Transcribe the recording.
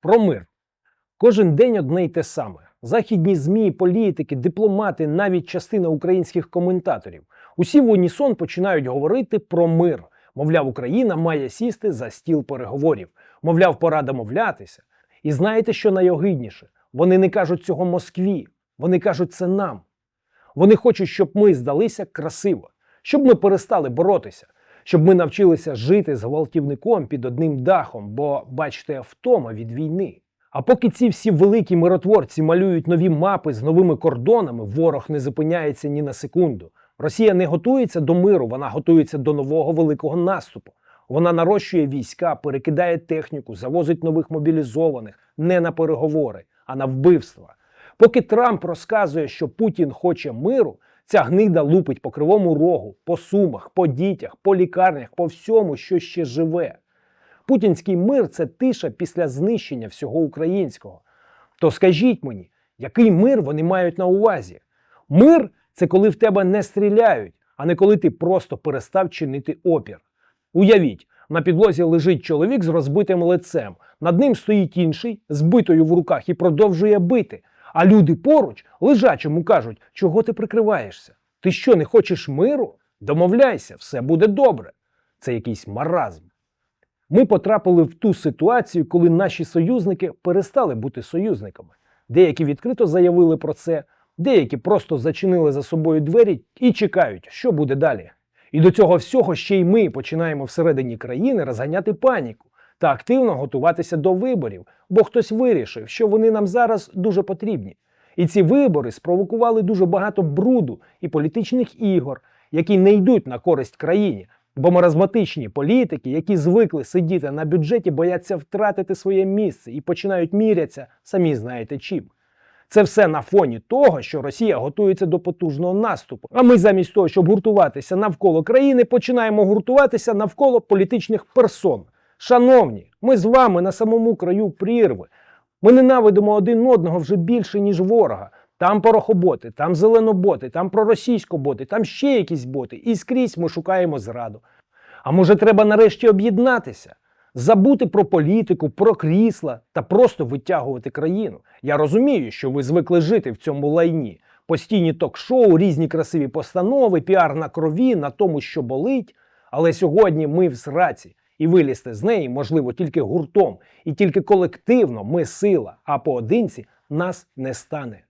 Про мир. Кожен день одне й те саме. Західні ЗМІ, політики, дипломати, навіть частина українських коментаторів. Усі в унісон починають говорити про мир. Мовляв, Україна має сісти за стіл переговорів. Мовляв, пора домовлятися. І знаєте, що найогидніше? Вони не кажуть цього Москві, вони кажуть це нам. Вони хочуть, щоб ми здалися красиво, щоб ми перестали боротися, щоб ми навчилися жити з гвалтівником під одним дахом, бо, бачите, втома від війни. А поки ці всі великі миротворці малюють нові мапи з новими кордонами, ворог не зупиняється ні на секунду. Росія не готується до миру, вона готується до нового великого наступу. Вона нарощує війська, перекидає техніку, завозить нових мобілізованих не на переговори, а на вбивства. Поки Трамп розказує, що Путін хоче миру, ця гнида лупить по кривому рогу, по сумах, по дітях, по лікарнях, по всьому, що ще живе. Путінський мир це тиша після знищення всього українського. То скажіть мені, який мир вони мають на увазі? Мир це коли в тебе не стріляють, а не коли ти просто перестав чинити опір. Уявіть, на підлозі лежить чоловік з розбитим лицем, над ним стоїть інший з битою в руках і продовжує бити. А люди поруч лежачому кажуть, чого ти прикриваєшся? Ти що, не хочеш миру? Домовляйся, все буде добре. Це якийсь маразм. Ми потрапили в ту ситуацію, коли наші союзники перестали бути союзниками. Деякі відкрито заявили про це, деякі просто зачинили за собою двері і чекають, що буде далі. І до цього всього ще й ми починаємо всередині країни розганяти паніку та активно готуватися до виборів, бо хтось вирішив, що вони нам зараз дуже потрібні. І ці вибори спровокували дуже багато бруду і політичних ігор, які не йдуть на користь країні. Бо маразматичні політики, які звикли сидіти на бюджеті, бояться втратити своє місце і починають мірятися, самі знаєте чим. Це все на фоні того, що Росія готується до потужного наступу. А ми замість того, щоб гуртуватися навколо країни, починаємо гуртуватися навколо політичних персон. Шановні, ми з вами на самому краю прірви. Ми ненавидимо один одного вже більше, ніж ворога. Там порохоботи, там зеленоботи, там проросійськоботи, там ще якісь боти. І скрізь ми шукаємо зраду. А може, треба нарешті об'єднатися, забути про політику, про крісла та просто витягувати країну. Я розумію, що ви звикли жити в цьому лайні. Постійні ток-шоу, різні красиві постанови, піар на крові, на тому, що болить. Але сьогодні ми в сраці, і вилізти з неї можливо тільки гуртом, і тільки колективно ми сила, а поодинці нас не стане.